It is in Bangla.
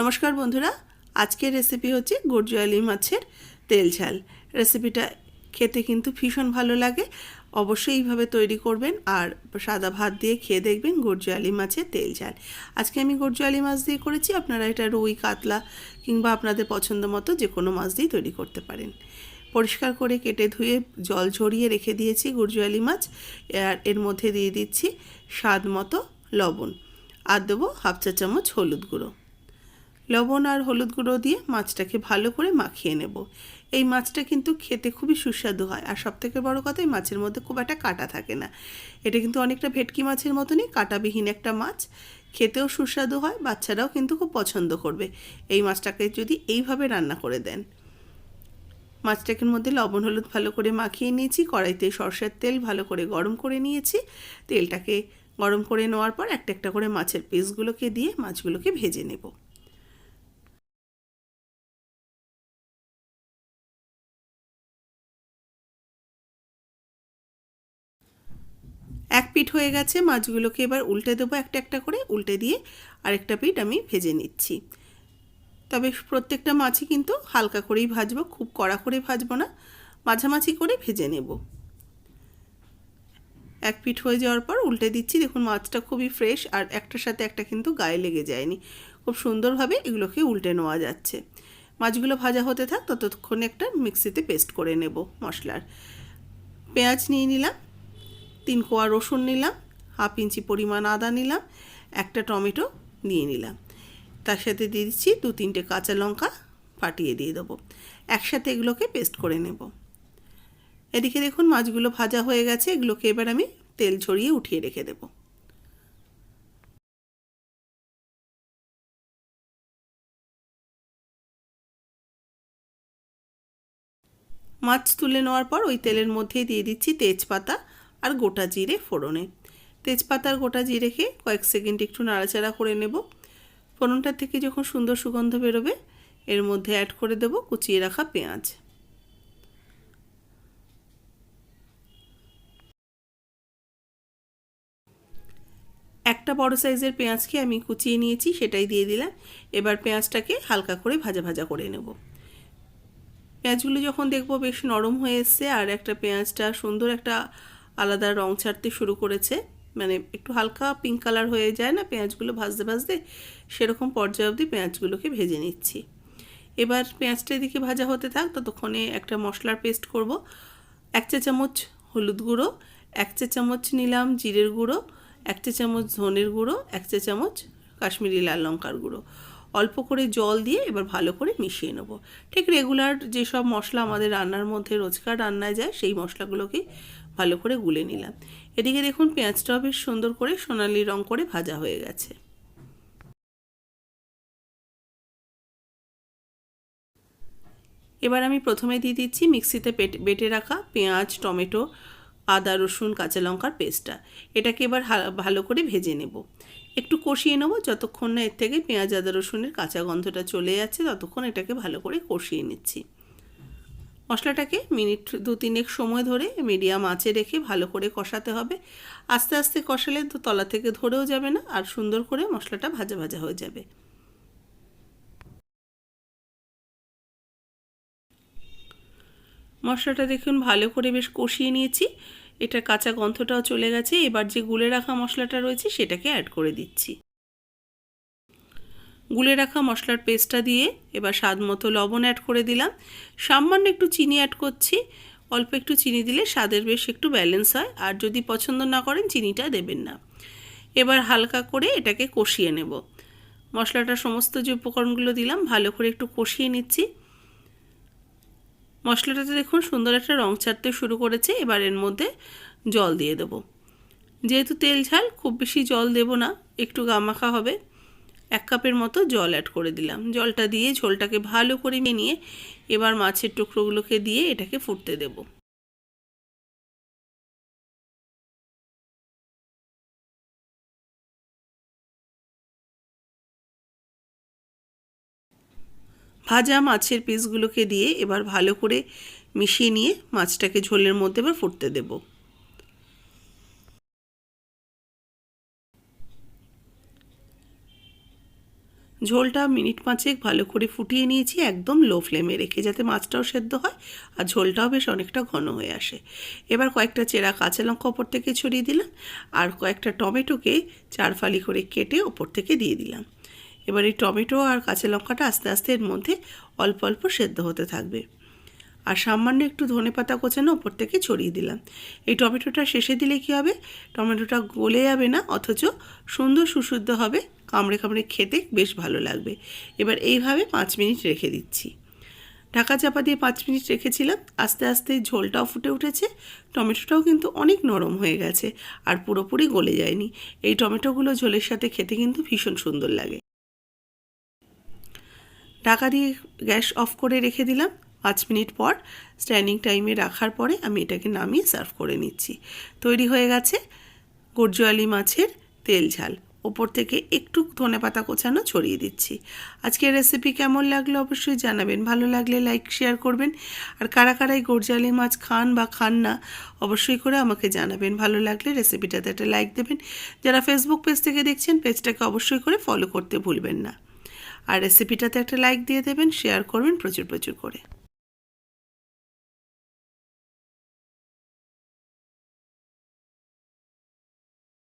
নমস্কার বন্ধুরা, আজকের রেসিপি হচ্ছে গুড়জয়ালি মাছের তেল ঝাল। রেসিপিটা খেতে কিন্তু ভীষণ ভালো লাগে, অবশ্যই এইভাবে তৈরি করবেন আর সাদা ভাত দিয়ে খেয়ে দেখবেন গুড়জয়ালি মাছের তেল ঝাল। আজকে আমি গুড়জয়ালি মাছ দিয়ে করেছি, আপনারা এটা রুই, কাতলা কিংবা আপনাদের পছন্দ মতো যে কোনো মাছ দিয়ে তৈরি করতে পারেন। পরিষ্কার করে কেটে ধুয়ে জল ঝরিয়ে রেখে দিয়েছি গুড়জয়ালি মাছ, আর এর মধ্যে দিয়ে দিচ্ছি স্বাদ মতো লবণ। আর দেবো হাফ চা চামচ হলুদ গুঁড়ো। লবণ আর হলুদ গুঁড়ো দিয়ে মাছটাকে ভালো করে মাখিয়ে নেব। এই মাছটা কিন্তু খেতে খুবই সুস্বাদু হয় আর সবথেকে বড় কথা, এই মাছের মধ্যে খুব একটা কাটা থাকে না। এটা কিন্তু অনেকটা ভেটকি মাছের মতনই কাটাবিহীন একটা মাছ। খেতেও সুস্বাদু হয়, বাচ্চারাও কিন্তু খুব পছন্দ করবে। এই মাছটাকে যদি এইভাবে রান্না করে দেন। মাছটাকের মধ্যে লবণ, হলুদ ভালো করে মাখিয়ে নিয়েছি। কড়াইতে সর্ষের তেল ভালো করে গরম করে নিয়েছি। তেলটাকে গরম করে নেওয়ার পর একটা একটা করে মাছের পিসগুলোকে দিয়ে মাছগুলোকে ভেজে নেব। এক পিঠ হয়ে গেছে, মাছগুলোকে এবার উল্টে দেবো একটা একটা করে, উল্টে দিয়ে আরেকটা পিঠ আমি ভেজে নিচ্ছি। তবে প্রত্যেকটা মাছই কিন্তু হালকা করেই ভাজবো, খুব কড়া করে ভাজবো না, মাঝামাঝি করে ভেজে নেব। এক পিঠ হয়ে যাওয়ার পর উল্টে দিচ্ছি, দেখুন মাছটা খুবই ফ্রেশ আর একটার সাথে একটা কিন্তু গায়ে লেগে যায়নি। খুব সুন্দরভাবে এগুলোকে উল্টে নেওয়া যাচ্ছে। মাছগুলো ভাজা হতে থাক, ততক্ষণে একটা মিক্সিতে পেস্ট করে নেব মশলার। পেঁয়াজ নিয়ে নিলাম তিন কোয়া রসুন নিলাম, হাফ ইঞ্চি পরিমাণ আদা নিলাম, একটা টমেটো নিয়ে নিলাম। তার সাথে দিয়ে দিচ্ছি দু তিনটে কাঁচা লঙ্কা ফাটিয়ে দিয়ে দেবো। একসাথে এগুলোকে পেস্ট করে নেব। এদিকে দেখুন মাছগুলো ভাজা হয়ে গেছে, এগুলোকে এবার আমি তেল ছড়িয়ে উঠিয়ে রেখে দেব। মাছ তুলে নেওয়ার পর ওই তেলের মধ্যেই দিয়ে দিচ্ছি তেজপাতা আর গোটা জিরে ফোড়নে। তেজপাতার গোটা জিরেকে কয়েক সেকেন্ড একটু নাড়াচাড়া করে নেব। ফোড়নটার থেকে যখন সুন্দর সুগন্ধ বেরোবে, এর মধ্যে অ্যাড করে দেব কুচিয়ে রাখা পেঁয়াজ। একটা বড় সাইজের পেঁয়াজকে আমি কুচিয়ে নিয়েছি, সেটাই দিয়ে দিলাম। এবার পেঁয়াজটাকে হালকা করে ভাজা ভাজা করে নেব। পেঁয়াজগুলো যখন দেখব বেশ নরম হয়ে এসছে, আর একটা পেঁয়াজটা সুন্দর একটা আলাদা রং ছাড়তে শুরু করেছে। মানে একটু হালকা পিঙ্ক কালার হয়ে যায় না, পেঁয়াজগুলো ভাজতে ভাজতে সেরকম পর্যায়ে অবধি পেঁয়াজগুলোকে ভেজে নিচ্ছি। এবার পেঁয়াজটা এদিকে ভাজা হতে থাক, ততক্ষণে একটা মশলার পেস্ট করব। এক চা চামচ হলুদ গুঁড়ো, এক চা চামচ নিলাম জিরের গুঁড়ো, এক চা চামচ ধনের গুঁড়ো, এক চা চামচ কাশ্মীরি লাল লঙ্কার গুঁড়ো। অল্প করে জল দিয়ে এবার ভালো করে মিশিয়ে নেব। ঠিক রেগুলার যেসব মশলা আমাদের রান্নার মধ্যে রোজকার রান্নায় যায়, সেই মশলাগুলোকে ভালো করে গুলে নিলাম। এদিকে দেখুন পেঁয়াজটাও বেশ সুন্দর করে সোনালি রং করে ভাজা হয়ে গেছে। এবার আমি প্রথমে দিয়ে দিচ্ছি মিক্সিতে বেটে রাখা পেঁয়াজ, টমেটো, আদা, রসুন, কাঁচা লঙ্কার পেস্টটা। এটাকে এবার ভালো করে ভেজে নেব। একটু কষিয়ে নেব যতক্ষণ না এর থেকে পেঁয়াজ, আদা, রসুনের কাঁচা গন্ধটা চলে যাচ্ছে, ততক্ষণ এটাকে ভালো করে কষিয়ে নিচ্ছি। মশলাটাকে মিনিট দু তিনেক সময় ধরে মিডিয়াম আঁচে রেখে ভালো করে কষাতে হবে। আস্তে আস্তে কষালে তো তলা থেকে ধরেও যাবে না, আর সুন্দর করে মশলাটা ভাজা ভাজা হয়ে যাবে। মশলাটা দেখুন ভালো করে বেশ কষিয়ে নিয়েছি। এটা কাঁচা গন্ধটাও চলে গেছে। এবার যে গুলে রাখা মশলাটা রয়েছে, সেটাকে অ্যাড করে দিচ্ছি। গুলে রাখা মশলার পেস্টটা দিয়ে এবার স্বাদ মতো লবণ অ্যাড করে দিলাম। সামান্য একটু চিনি অ্যাড করছি। অল্প একটু চিনি দিলে স্বাদের বেশ একটু ব্যালেন্স হয়। আর যদি পছন্দ না করেন, চিনিটা দেবেন না। এবার হালকা করে এটাকে কষিয়ে নেব। মশলাটা সমস্ত যে উপকরণগুলো দিলাম, ভালো করে একটু কষিয়ে নিচ্ছি। মশলাটাতে দেখুন সুন্দর একটা রং ছাড়তে শুরু করেছে। এবার এর মধ্যে জল দিয়ে দেব। যেহেতু তেল ঝাল, খুব বেশি জল দেব না। একটু গামাখা হবে। এক কাপের মতো জল অ্যাড করে দিলাম। জলটা দিয়ে ঝোলটাকে ভালো করে নিয়ে এবার মাছের টুকরোগুলোকে দিয়ে এটাকে ফুটতে দেব। ভাজা মাছের পিসগুলোকে দিয়ে এবার ভালো করে মিশিয়ে নিয়ে মাছটাকে ঝোলের মধ্যে এবার ফুটতে দেবো। ঝোলটা মিনিট পাঁচেক ভালো করে ফুটিয়ে নিয়েছি, একদম লো ফ্লেমে রেখে যাতে মাছটাও সেদ্ধ হয় আর ঝোলটাও বেশ অনেকটা ঘন হয়ে আসে। এবার কয়েকটা চেরা কাঁচা লঙ্কা ওপর থেকে ছড়িয়ে দিলাম আর কয়েকটা টমেটোকে চার ফালি করে কেটে ওপর থেকে দিয়ে দিলাম। এবার এই টমেটো আর কাঁচা লঙ্কাটা আস্তে আস্তে এর মধ্যে অল্প অল্প সেদ্ধ হতে থাকবে। আর সামান্য একটু ধনে পাতা কোচানো ওপর থেকে ছড়িয়ে দিলাম। এই টমেটোটা শেষে দিলে কি হবে? টমেটোটা গলে যাবে না, অথচ সুন্দর সুশুদ্ধ হবে। কামড়ে কামড়ে খেতে বেশ ভালো লাগবে। এবার এইভাবে পাঁচ মিনিট রেখে দিচ্ছি। ঢাকা চাপা দিয়ে পাঁচ মিনিট রেখেছিলাম। আস্তে আস্তে ঝোলটাও ফুটে উঠেছে। টমেটোটাও কিন্তু অনেক নরম হয়ে গেছে আর পুরোপুরি গলে যায়নি। এই টমেটোগুলো ঝোলের সাথে খেতে কিন্তু ভীষণ সুন্দর লাগে। ঢাকা দিয়ে গ্যাস অফ করে রেখে দিলাম। পাঁচ মিনিট পর স্ট্যান্ডিং টাইমে রাখার পরে আমি এটাকে নামিয়ে সার্ভ করে নিচ্ছি। তৈরি হয়ে গেছে গরজুয়ালি মাছের তেল ঝাল। ওপর থেকে একটু ধনে পাতা কোচানো ছড়িয়ে দিচ্ছি। আজকের রেসিপি কেমন লাগল অবশ্যই জানাবেন। ভালো লাগলে লাইক শেয়ার করবেন। আর কারা কারাই গরজালি মাছ খান বা খান না, অবশ্যই করে আমাকে জানাবেন। ভালো লাগলে রেসিপিটাতে একটা লাইক দেবেন। যারা ফেসবুক পেজ থেকে দেখছেন পেজটাকে অবশ্যই করে ফলো করতে ভুলবেন না। আর রেসিপিটাতে একটা লাইক দিয়ে দেবেন শেয়ার করবেন প্রচুর প্রচুর করে।